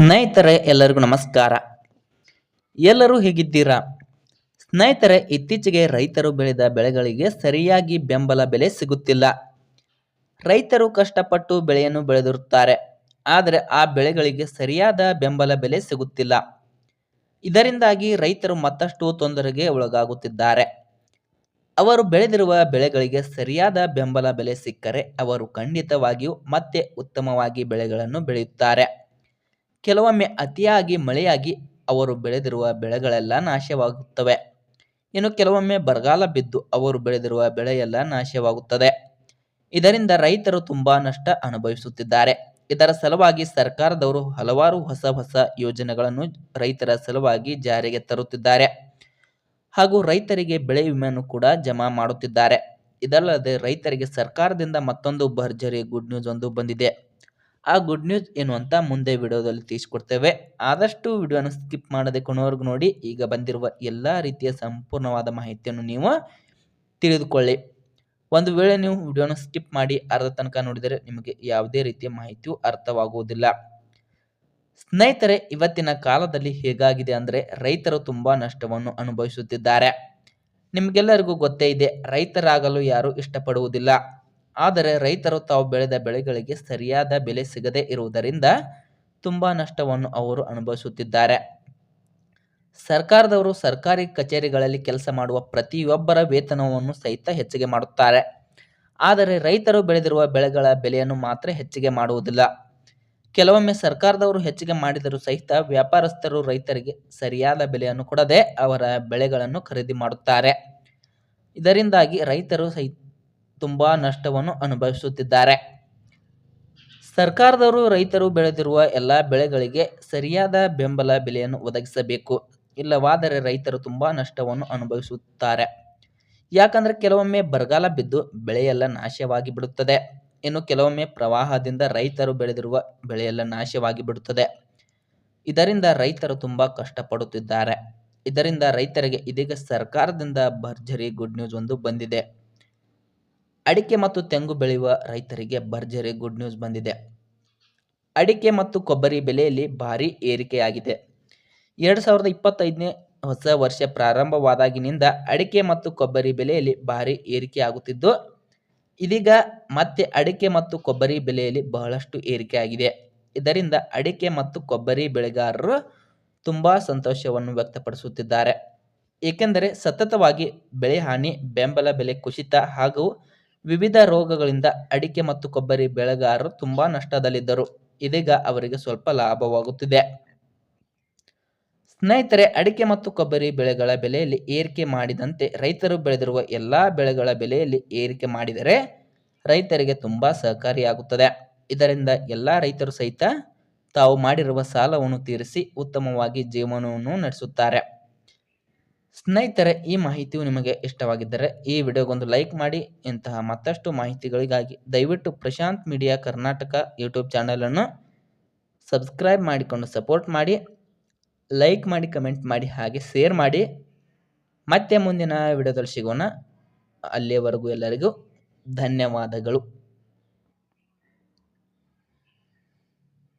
ಸ್ನೇಹಿತರೆ, ಎಲ್ಲರಿಗೂ ನಮಸ್ಕಾರ. ಎಲ್ಲರೂ ಹೇಗಿದ್ದೀರಾ? ಸ್ನೇಹಿತರೆ, ಇತ್ತೀಚೆಗೆ ರೈತರು ಬೆಳೆದ ಬೆಳೆಗಳಿಗೆ ಸರಿಯಾಗಿ ಬೆಂಬಲ ಬೆಲೆ ಸಿಗುತ್ತಿಲ್ಲ. ರೈತರು ಕಷ್ಟಪಟ್ಟು ಬೆಳೆಯನ್ನು ಬೆಳೆದಿರುತ್ತಾರೆ. ಆದರೆ ಆ ಬೆಳೆಗಳಿಗೆ ಸರಿಯಾದ ಬೆಂಬಲ ಬೆಲೆ ಸಿಗುತ್ತಿಲ್ಲ. ಇದರಿಂದಾಗಿ ರೈತರು ಮತ್ತಷ್ಟು ತೊಂದರೆಗೆ ಒಳಗಾಗುತ್ತಿದ್ದಾರೆ. ಅವರು ಬೆಳೆದಿರುವ ಬೆಳೆಗಳಿಗೆ ಸರಿಯಾದ ಬೆಂಬಲ ಬೆಲೆ ಸಿಕ್ಕರೆ ಅವರು ಖಂಡಿತವಾಗಿಯೂ ಮತ್ತೆ ಉತ್ತಮವಾಗಿ ಬೆಳೆಗಳನ್ನು ಬೆಳೆಯುತ್ತಾರೆ. ಕೆಲವೊಮ್ಮೆ ಅತಿಯಾಗಿ ಮಳೆಯಾಗಿ ಅವರು ಬೆಳೆದಿರುವ ಬೆಳೆಗಳೆಲ್ಲ ನಾಶವಾಗುತ್ತವೆ. ಇನ್ನು ಕೆಲವೊಮ್ಮೆ ಬರಗಾಲ ಬಿದ್ದು ಅವರು ಬೆಳೆದಿರುವ ಬೆಳೆಯೆಲ್ಲ ನಾಶವಾಗುತ್ತದೆ. ಇದರಿಂದ ರೈತರು ತುಂಬಾ ನಷ್ಟ ಅನುಭವಿಸುತ್ತಿದ್ದಾರೆ. ಇದರ ಸಲುವಾಗಿ ಸರ್ಕಾರದವರು ಹಲವಾರು ಹೊಸ ಹೊಸ ಯೋಜನೆಗಳನ್ನು ರೈತರ ಸಲುವಾಗಿ ಜಾರಿಗೆ ತರುತ್ತಿದ್ದಾರೆ. ಹಾಗೂ ರೈತರಿಗೆ ಬೆಳೆ ವಿಮೆಯನ್ನು ಕೂಡ ಜಮಾ ಮಾಡುತ್ತಿದ್ದಾರೆ. ಇದಲ್ಲದೆ ರೈತರಿಗೆ ಸರ್ಕಾರದಿಂದ ಮತ್ತೊಂದು ಭರ್ಜರಿ ಗುಡ್ ನ್ಯೂಸ್ ಒಂದು ಬಂದಿದೆ. ಆ ಗುಡ್ ನ್ಯೂಸ್ ಏನು ಅಂತ ಮುಂದೆ ವಿಡಿಯೋದಲ್ಲಿ ತಿಳಿಸ್ಕೊಡ್ತೇವೆ. ಆದಷ್ಟು ವಿಡಿಯೋನ ಸ್ಕಿಪ್ ಮಾಡದೆ ಕೊನೆವರೆಗೂ ನೋಡಿ, ಈಗ ಬಂದಿರುವ ಎಲ್ಲ ರೀತಿಯ ಸಂಪೂರ್ಣವಾದ ಮಾಹಿತಿಯನ್ನು ನೀವು ತಿಳಿದುಕೊಳ್ಳಿ. ಒಂದು ವೇಳೆ ನೀವು ವಿಡಿಯೋನ ಸ್ಕಿಪ್ ಮಾಡಿ ಅರ್ಧ ತನಕ ನೋಡಿದರೆ ನಿಮಗೆ ಯಾವುದೇ ರೀತಿಯ ಮಾಹಿತಿಯು ಅರ್ಥವಾಗುವುದಿಲ್ಲ. ಸ್ನೇಹಿತರೆ, ಇವತ್ತಿನ ಕಾಲದಲ್ಲಿ ಹೇಗಾಗಿದೆ ಅಂದರೆ ರೈತರು ತುಂಬಾ ನಷ್ಟವನ್ನು ಅನುಭವಿಸುತ್ತಿದ್ದಾರೆ. ನಿಮಗೆಲ್ಲರಿಗೂ ಗೊತ್ತೇ ಇದೆ, ರೈತರಾಗಲು ಯಾರು ಇಷ್ಟಪಡುವುದಿಲ್ಲ. ಆದರೆ ರೈತರು ತಾವು ಬೆಳೆದ ಬೆಳೆಗಳಿಗೆ ಸರಿಯಾದ ಬೆಲೆ ಸಿಗದೇ ಇರುವುದರಿಂದ ತುಂಬ ನಷ್ಟವನ್ನು ಅವರು ಅನುಭವಿಸುತ್ತಿದ್ದಾರೆ. ಸರ್ಕಾರದವರು ಸರ್ಕಾರಿ ಕಚೇರಿಗಳಲ್ಲಿ ಕೆಲಸ ಮಾಡುವ ಪ್ರತಿಯೊಬ್ಬರ ವೇತನವನ್ನು ಸಹಿತ ಹೆಚ್ಚಿಗೆ ಮಾಡುತ್ತಾರೆ. ಆದರೆ ರೈತರು ಬೆಳೆದಿರುವ ಬೆಳೆಗಳ ಬೆಲೆಯನ್ನು ಮಾತ್ರ ಹೆಚ್ಚಿಗೆ ಮಾಡುವುದಿಲ್ಲ. ಕೆಲವೊಮ್ಮೆ ಸರ್ಕಾರದವರು ಹೆಚ್ಚಿಗೆ ಮಾಡಿದರೂ ಸಹಿತ ವ್ಯಾಪಾರಸ್ಥರು ರೈತರಿಗೆ ಸರಿಯಾದ ಬೆಲೆಯನ್ನು ಕೊಡದೆ ಅವರ ಬೆಳೆಗಳನ್ನು ಖರೀದಿ ಮಾಡುತ್ತಾರೆ. ಇದರಿಂದಾಗಿ ರೈತರು ಸಹಿತ ತುಂಬಾ ನಷ್ಟವನ್ನು ಅನುಭವಿಸುತ್ತಿದ್ದಾರೆ. ಸರ್ಕಾರದವರು ರೈತರು ಬೆಳೆದಿರುವ ಎಲ್ಲ ಬೆಳೆಗಳಿಗೆ ಸರಿಯಾದ ಬೆಂಬಲ ಬೆಲೆಯನ್ನು ಒದಗಿಸಬೇಕು. ಇಲ್ಲವಾದರೆ ರೈತರು ತುಂಬಾ ನಷ್ಟವನ್ನು ಅನುಭವಿಸುತ್ತಾರೆ. ಯಾಕಂದ್ರೆ ಕೆಲವೊಮ್ಮೆ ಬರಗಾಲ ಬಿದ್ದು ಬೆಳೆಯೆಲ್ಲ ನಾಶವಾಗಿ ಬಿಡುತ್ತದೆ. ಇನ್ನು ಕೆಲವೊಮ್ಮೆ ಪ್ರವಾಹದಿಂದ ರೈತರು ಬೆಳೆದಿರುವ ಬೆಳೆಯೆಲ್ಲ ನಾಶವಾಗಿ ಬಿಡುತ್ತದೆ. ಇದರಿಂದ ರೈತರು ತುಂಬಾ ಕಷ್ಟಪಡುತ್ತಿದ್ದಾರೆ. ಇದರಿಂದ ರೈತರಿಗೆ ಇದೀಗ ಸರ್ಕಾರದಿಂದ ಭರ್ಜರಿ ಗುಡ್ ನ್ಯೂಸ್ ಒಂದು ಬಂದಿದೆ. ಅಡಿಕೆ ಮತ್ತು ತೆಂಗು ಬೆಳೆಯುವ ರೈತರಿಗೆ ಭರ್ಜರಿ ಗುಡ್ ನ್ಯೂಸ್ ಬಂದಿದೆ. ಅಡಿಕೆ ಮತ್ತು ಕೊಬ್ಬರಿ ಬೆಲೆಯಲ್ಲಿ ಭಾರಿ ಏರಿಕೆಯಾಗಿದೆ. ಎರಡು ಸಾವಿರದ ಇಪ್ಪತ್ತೈದನೇ ಹೊಸ ವರ್ಷ ಪ್ರಾರಂಭವಾದಾಗಿನಿಂದ ಅಡಿಕೆ ಮತ್ತು ಕೊಬ್ಬರಿ ಬೆಲೆಯಲ್ಲಿ ಭಾರಿ ಏರಿಕೆಯಾಗುತ್ತಿದ್ದು, ಇದೀಗ ಮತ್ತೆ ಅಡಿಕೆ ಮತ್ತು ಕೊಬ್ಬರಿ ಬೆಲೆಯಲ್ಲಿ ಬಹಳಷ್ಟು ಏರಿಕೆಯಾಗಿದೆ. ಇದರಿಂದ ಅಡಿಕೆ ಮತ್ತು ಕೊಬ್ಬರಿ ಬೆಳೆಗಾರರು ತುಂಬಾ ಸಂತೋಷವನ್ನು ವ್ಯಕ್ತಪಡಿಸುತ್ತಿದ್ದಾರೆ. ಏಕೆಂದರೆ ಸತತವಾಗಿ ಬೆಳೆ ಹಾನಿ ಬೆಂಬಲ ಬೆಲೆ ಕುಸಿತ ಹಾಗೂ ವಿವಿಧ ರೋಗಗಳಿಂದ ಅಡಿಕೆ ಮತ್ತು ಕೊಬ್ಬರಿ ಬೆಳೆಗಾರರು ತುಂಬಾ ನಷ್ಟದಲ್ಲಿದ್ದರು. ಇದೀಗ ಅವರಿಗೆ ಸ್ವಲ್ಪ ಲಾಭವಾಗುತ್ತಿದೆ. ಸ್ನೇಹಿತರೆ, ಅಡಿಕೆ ಮತ್ತು ಕೊಬ್ಬರಿ ಬೆಳೆಗಳ ಬೆಲೆಯಲ್ಲಿ ಏರಿಕೆ ಮಾಡಿದಂತೆ ರೈತರು ಬೆಳೆದಿರುವ ಎಲ್ಲಾ ಬೆಳೆಗಳ ಬೆಲೆಯಲ್ಲಿ ಏರಿಕೆ ಮಾಡಿದರೆ ರೈತರಿಗೆ ತುಂಬಾ ಸಹಕಾರಿಯಾಗುತ್ತದೆ. ಇದರಿಂದ ಎಲ್ಲಾ ರೈತರು ಸಹಿತ ತಾವು ಮಾಡಿರುವ ಸಾಲವನ್ನು ತೀರಿಸಿ ಉತ್ತಮವಾಗಿ ಜೀವನವನ್ನು ನಡೆಸುತ್ತಾರೆ. ಸ್ನೇಹಿತರೆ, ಈ ಮಾಹಿತಿಯು ನಿಮಗೆ ಇಷ್ಟವಾಗಿದ್ದರೆ ಈ ವಿಡಿಯೋಗೊಂದು ಲೈಕ್ ಮಾಡಿ. ಇಂತಹ ಮತ್ತಷ್ಟು ಮಾಹಿತಿಗಳಿಗಾಗಿ ದಯವಿಟ್ಟು ಪ್ರಶಾಂತ್ ಮೀಡಿಯಾ ಕರ್ನಾಟಕ ಯೂಟ್ಯೂಬ್ ಚಾನಲನ್ನು ಸಬ್ಸ್ಕ್ರೈಬ್ ಮಾಡಿಕೊಂಡು ಸಪೋರ್ಟ್ ಮಾಡಿ. ಲೈಕ್ ಮಾಡಿ, ಕಮೆಂಟ್ ಮಾಡಿ, ಹಾಗೆ ಶೇರ್ ಮಾಡಿ. ಮತ್ತೆ ಮುಂದಿನ ವಿಡಿಯೋದಲ್ಲಿ ಸಿಗೋಣ. ಅಲ್ಲಿಯವರೆಗೂ ಎಲ್ಲರಿಗೂ ಧನ್ಯವಾದಗಳು.